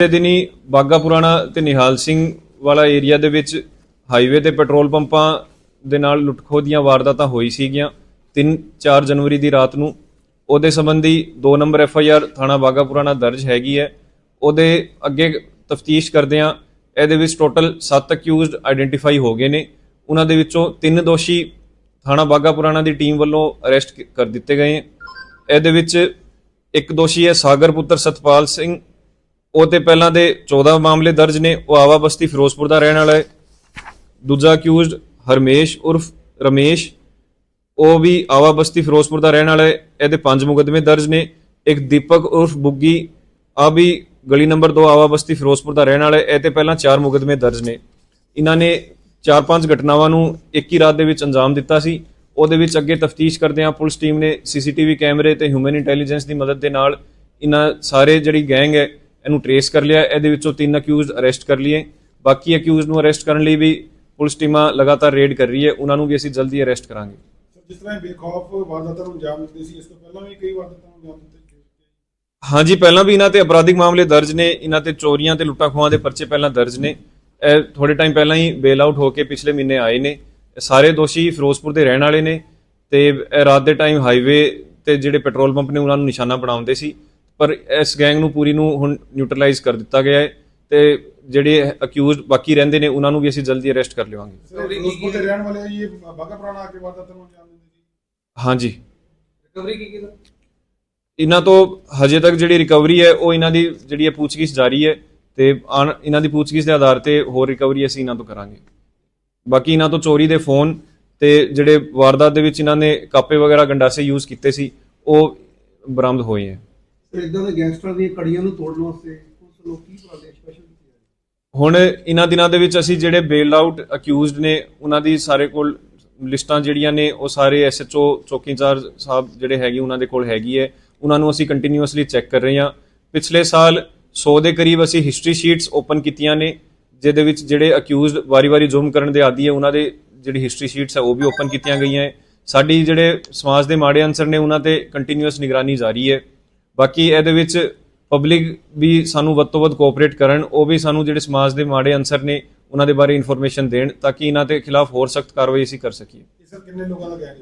ਦੇ ਦਿਨੀ ਬਾਗਾ ਪੁਰਾਣਾ ਤੇ ਨਿਹਾਲ ਸਿੰਘ ਵਾਲਾ ਏਰੀਆ ਦੇ ਵਿੱਚ ਹਾਈਵੇ ਤੇ ਪੈਟਰੋਲ ਪੰਪਾਂ ਦੇ ਨਾਲ ਲੁੱਟਖੋ ਦੀਆਂ ਵਾਰਦਾਤਾਂ ਹੋਈ ਸੀਗੀਆਂ। 3-4 ਜਨਵਰੀ ਦੀ ਰਾਤ ਨੂੰ। ਉਹਦੇ ਸੰਬੰਧੀ 2 ਨੰਬਰ ਐਫ ਆਈ ਆਰ ਥਾਣਾ ਬਾਗਾ ਪੁਰਾਣਾ ਦਰਜ ਹੈਗੀ ਹੈ। ਉਹਦੇ ਅੱਗੇ ਤਫਤੀਸ਼ ਕਰਦੇ ਆ ਇਹਦੇ ਵਿੱਚ ਟੋਟਲ 7 ਅਕਿਊਜ਼ਡ ਆਇਡੈਂਟੀਫਾਈ ਹੋ ਗਏ ਨੇ। ਉਹਨਾਂ ਦੇ ਵਿੱਚੋਂ 3 ਦੋਸ਼ੀ ਥਾਣਾ ਬਾਗਾ ਪੁਰਾਣਾ ਦੀ ਟੀਮ ਵੱਲੋਂ ਅਰੈਸਟ ਕਰ ਦਿੱਤੇ ਗਏ ਇਹਦੇ ਵਿੱਚ ਇੱਕ ਦੋਸ਼ੀ ਹੈ ਸਾਗਰ ਪੁੱਤਰ ਸਤਪਾਲ ਸਿੰਘ ਉਹ ਤੇ ਪਹਿਲਾਂ ਦੇ 14 ਮਾਮਲੇ ਦਰਜ ਨੇ, ਉਹ ਆਵਾ ਬਸਤੀ ਫਿਰੋਜ਼ਪੁਰ ਦਾ ਰਹਿਣ ਵਾਲਾ ਹੈ। ਦੂਜਾ ਅਕਿਊਜ਼ਡ ਹਰਮੇਸ਼ ਉਰਫ ਰਮੇਸ਼, ਉਹ ਵੀ ਆਵਾ ਬਸਤੀ ਫਿਰੋਜ਼ਪੁਰ ਦਾ ਰਹਿਣ ਵਾਲਾ ਹੈ। ਇਹਦੇ ਪੰਜ ਮੁਕੱਦਮੇ ਦਰਜ ਨੇ, ਇੱਕ ਦੀਪਕ ਉਰਫ ਬੁੱਗੀ ਆ ਵੀ ਗਲੀ ਨੰਬਰ 2 ਆਵਾ ਬਸਤੀ ਫਿਰੋਜ਼ਪੁਰ ਦਾ ਰਹਿਣ ਵਾਲਾ ਹੈ। ਇਹ ਤੇ ਪਹਿਲਾਂ ਚਾਰ ਮੁਕੱਦਮੇ ਦਰਜ ਨੇ। ਇਹਨਾਂ ਨੇ ਚਾਰ ਪੰਜ ਘਟਨਾਵਾਂ ਨੂੰ ਇੱਕ ਹੀ ਰਾਤ ਦੇ ਵਿੱਚ ਅੰਜਾਮ ਦਿੱਤਾ ਸੀ। ਉਹਦੇ ਵਿੱਚ ਅੱਗੇ ਤਫਤੀਸ਼ ਕਰਦੇ ਆ ਪੁਲਿਸ ਟੀਮ ਨੇ ਸੀਸੀਟੀਵੀ ਕੈਮਰੇ ਤੇ ਹਿਊਮਨ ਇੰਟੈਲੀਜੈਂਸ ਦੀ ਮਦਦ ਦੇ ਨਾਲ ਇਹਨਾਂ ਸਾਰੇ ਜਿਹੜੀ ਗੈਂਗ ਹੈ ਇਹਨੂੰ ਟਰੇਸ ਕਰ ਲਿਆ ਇਹਦੇ ਵਿੱਚੋਂ ਤਿੰਨ ਅਕਿਊਜ਼ਡ ਅਰੈਸਟ ਕਰ ਲਈਏ। ਬਾਕੀ ਅਕਿਊਜ਼ਡ ਨੂੰ ਅਰੈਸਟ ਕਰਨ ਲਈ ਵੀ ਪੁਲਿਸ ਟੀਮਾਂ ਲਗਾਤਾਰ ਰੇਡ ਕਰ ਰਹੀ ਹੈ ਉਹਨਾਂ ਨੂੰ ਵੀ ਅਸੀਂ ਜਲਦੀ ਅਰੈਸਟ ਕਰਾਂਗੇ। ਸਰ ਜਿਸ ਤਰ੍ਹਾਂ ਇਹ ਬੇਖੌਫ ਵਾਰਦਾਤਾਂ ਨੂੰ ਅੰਜਾਮ ਦਿੰਦੇ ਸੀ ਇਸ ਤੋਂ ਪਹਿਲਾਂ ਵੀ ਕਈ ਵਾਰਦਾਤਾਂ ਨੂੰ ਅੰਜਾਮ ਦਿੱਤੇ ਹਾਂਜੀ ਪਹਿਲਾਂ ਵੀ ਇਹਨਾਂ ਤੇ ਅਪਰਾਧਿਕ ਮਾਮਲੇ ਦਰਜ ਨੇ ਇਹਨਾਂ ਤੇ ਚੋਰੀਆਂ ਤੇ ਲੁੱਟਾਂ ਖੋਹਾਂ ਦੇ ਪਰਚੇ ਪਹਿਲਾਂ ਦਰਜ ਨੇ। ਇਹ ਥੋੜੇ ਟਾਈਮ ਪਹਿਲਾਂ ਹੀ ਬੇਲ ਆਊਟ ਹੋ ਕੇ ਪਿਛਲੇ ਮਹੀਨੇ ਆਏ ਨੇ। ਸਾਰੇ ਦੋਸ਼ੀ ਫਿਰੋਜ਼ਪੁਰ ਦੇ ਰਹਿਣ ਵਾਲੇ ਨੇ ਤੇ ਰਾਤ ਦੇ ਟਾਈਮ ਹਾਈਵੇ ਤੇ ਜਿਹੜੇ ਪੈਟਰੋਲ ਪੰਪ ਨੇ ਉਹਨਾਂ ਨੂੰ ਨਿਸ਼ਾਨਾ ਬਣਾਉਂਦੇ ਸੀ। ਪਰ ਇਸ ਗੈਂਗ ਨੂੰ ਪੂਰੀ ਨੂੰ ਹੁਣ ਨਿਊਟਰਲਾਈਜ਼ ਕਰ ਦਿੱਤਾ ਗਿਆ ਹੈ ਤੇ ਜਿਹੜੇ ਅਕਿਊਜ਼ਡ ਬਾਕੀ ਰਹਿੰਦੇ ਨੇ ਉਹਨਾਂ ਨੂੰ ਵੀ ਅਸੀਂ ਜਲਦੀ ਅਰੈਸਟ ਕਰ ਲਿਵਾਂਗੇ ਸਰ ਫਿਰੋਜ਼ਪੁਰ ਦੇ ਰਹਿਣ ਵਾਲੇ ਆ ਜੀ ਇਹ ਬਾਗਾ ਪੁਰਾਣਾ ਆ ਕੇ ਵਾਰਦਾਤਾਂ ਨੂੰ ਅੰਜਾਮ ਦਿੰਦੇ ਸੀ ਹਾਂਜੀ। ਰਿਕਵਰੀ ਕੀ ਕੀਤਾ ਇਹਨਾਂ ਤੋਂ ਹਜੇ ਤੱਕ ਜਿਹੜੀ ਰਿਕਵਰੀ ਹੈ ਉਹ ਇਹਨਾਂ ਦੀ ਜਿਹੜੀ ਹੈ ਪੁੱਛਗਿੱਛ ਜਾਰੀ ਹੈ ਤੇ ਆਉਣ- ਇਹਨਾਂ ਦੀ ਪੁੱਛਗਿੱਛ ਦੇ ਆਧਾਰ ਤੇ ਹੋਰ ਰਿਕਵਰੀ ਅਸੀਂ ਇਹਨਾਂ ਤੋਂ ਕਰਾਂਗੇ। ਬਾਕੀ ਇਹਨਾਂ ਤੋਂ ਚੋਰੀ ਦੇ ਫੋਨ ਤੇ ਜਿਹੜੇ ਵਾਰਦਾਤ ਦੇ ਵਿੱਚ ਇਹਨਾਂ ਨੇ ਕਾਪੇ ਵਗੈਰਾ ਗੰਡਾਸੇ ਯੂਜ਼ ਕੀਤੇ ਸੀ ਉਹ ਬਰਾਮਦ ਹੋਏ ਹੈ। ਇਦਾਂ ਦੇ ਗੈਂਗਸਟਰ ਦੀਆਂ ਕੜੀਆਂ ਨੂੰ ਤੋੜਨ ਵਾਸਤੇ ਉਸ ਲੋਕ ਕੀ ਕਰਦੇ ਸਪੈਸ਼ਲ ਹੁਣ ਇਹਨਾਂ ਦਿਨਾਂ ਦੇ ਵਿੱਚ ਅਸੀਂ ਜਿਹੜੇ ਬੇਲ ਆਊਟ ਅਕਿਊਜ਼ਡ ਨੇ, ਉਹਨਾਂ ਦੀ ਸਾਰੇ ਕੋਲ ਲਿਸਟਾਂ ਜਿਹੜੀਆਂ ਨੇ, ਉਹ ਸਾਰੇ ਐਸਐਚਓ ਚੌਕੀਦਾਰ ਸਾਹਿਬ ਜਿਹੜੇ ਹੈਗੇ, ਉਹਨਾਂ ਦੇ ਕੋਲ ਹੈਗੀ ਹੈ। ਉਹਨਾਂ ਨੂੰ ਅਸੀਂ ਕੰਟੀਨਿਊਸਲੀ ਚੈੱਕ ਕਰ ਰਹੇ ਹਾਂ। ਪਿਛਲੇ ਸਾਲ 100 ਦੇ ਕਰੀਬ ਅਸੀਂ ਹਿਸਟਰੀ ਸ਼ੀਟਸ ਓਪਨ ਕੀਤੀਆਂ ਨੇ, ਜਿਹਦੇ ਵਿੱਚ ਜਿਹੜੇ ਅਕਿਊਜ਼ਡ ਵਾਰੀ-ਵਾਰੀ ਜ਼ੁਲਮ ਕਰਨ ਦੇ ਆਦੀ ਹੈ, ਉਹਨਾਂ ਦੇ ਜਿਹੜੀ ਹਿਸਟਰੀ ਸ਼ੀਟਸ ਹੈ, ਉਹ ਵੀ ਓਪਨ ਕੀਤੀਆਂ ਗਈਆਂ ਹੈ। ਸਾਡੀ ਜਿਹੜੇ ਸਮਾਜ ਦੇ ਮਾੜੇ ਅਨਸਰ ਨੇ, ਉਹਨਾਂ ਤੇ ਕੰਟੀਨਿਊਸ ਨਿਗਰਾਨੀ ਜਾਰੀ ਹੈ। ਬਾਕੀ ਇਹਦੇ ਵਿੱਚ ਪਬਲਿਕ ਵੀ ਸਾਨੂੰ ਵੱਧ ਤੋਂ ਵੱਧ ਕੋਆਪਰੇਟ ਕਰਨ ਉਹ ਵੀ ਸਾਨੂੰ ਜਿਹੜੇ ਸਮਾਜ ਦੇ ਮਾੜੇ ਅਨਸਰ ਨੇ ਉਹਨਾਂ ਦੇ ਬਾਰੇ ਇਨਫੋਰਮੇਸ਼ਨ ਦੇਣ ਤਾਂ ਕਿ ਇਹਨਾਂ ਦੇ ਖਿਲਾਫ ਹੋਰ ਸਖਤ ਕਾਰਵਾਈ ਅਸੀਂ ਕਰ ਸਕੀਏ। ਸਰ ਕਿੰਨੇ ਲੋਕਾਂ ਦਾ ਗੈਂਗ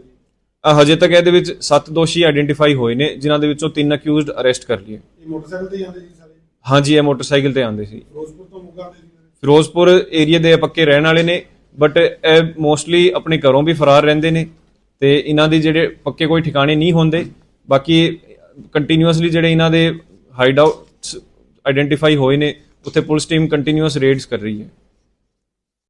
ਹੈ ਹਜੇ ਤੱਕ ਇਹਦੇ ਵਿੱਚ 7 ਦੋਸ਼ੀ ਆਇਡੈਂਟੀਫਾਈ ਹੋਏ ਨੇ ਜਿਨ੍ਹਾਂ ਦੇ ਵਿੱਚੋਂ 3 ਅਕਿਊਜ਼ਡ ਅਰੈਸਟ ਕਰ ਲਏ। ਇਹ ਮੋਟਰਸਾਈਕਲ ਤੇ ਹੀ ਆਉਂਦੇ ਜੀ ਸਾਰੇ? ਹਾਂਜੀ ਇਹ ਮੋਟਰਸਾਈਕਲ ਤੇ ਆਉਂਦੇ ਸੀ। ਫਿਰੋਜ਼ਪੁਰ ਤੋਂ ਮੁਗਾ ਆਉਂਦੇ ਸੀ? ਫਿਰੋਜ਼ਪੁਰ ਏਰੀਆ ਦੇ ਪੱਕੇ ਰਹਿਣ ਵਾਲੇ ਨੇ ਬਟ ਇਹ ਮੋਸਟਲੀ ਆਪਣੇ ਘਰੋਂ ਵੀ ਫਰਾਰ ਰਹਿੰਦੇ ਨੇ ਤੇ ਇਹਨਾਂ ਦੇ ਜਿਹੜੇ ਪੱਕੇ ਕੋਈ ਠਿਕਾਣੇ ਨਹੀਂ ਹੁੰਦੇ ਬਾਕੀ ਕੰਟੀਨਿਊਸਲੀ ਜਿਹੜੇ ਇਹਨਾਂ ਦੇ ਹਾਈਡ ਆਊਟਸ ਆਇਡੈਂਟੀਫਾਈ ਹੋਏ ਨੇ, ਉੱਥੇ ਪੁਲਿਸ ਟੀਮ ਕੰਟੀਨਿਊਸ ਰੇਡਸ ਕਰ ਰਹੀ ਹੈ।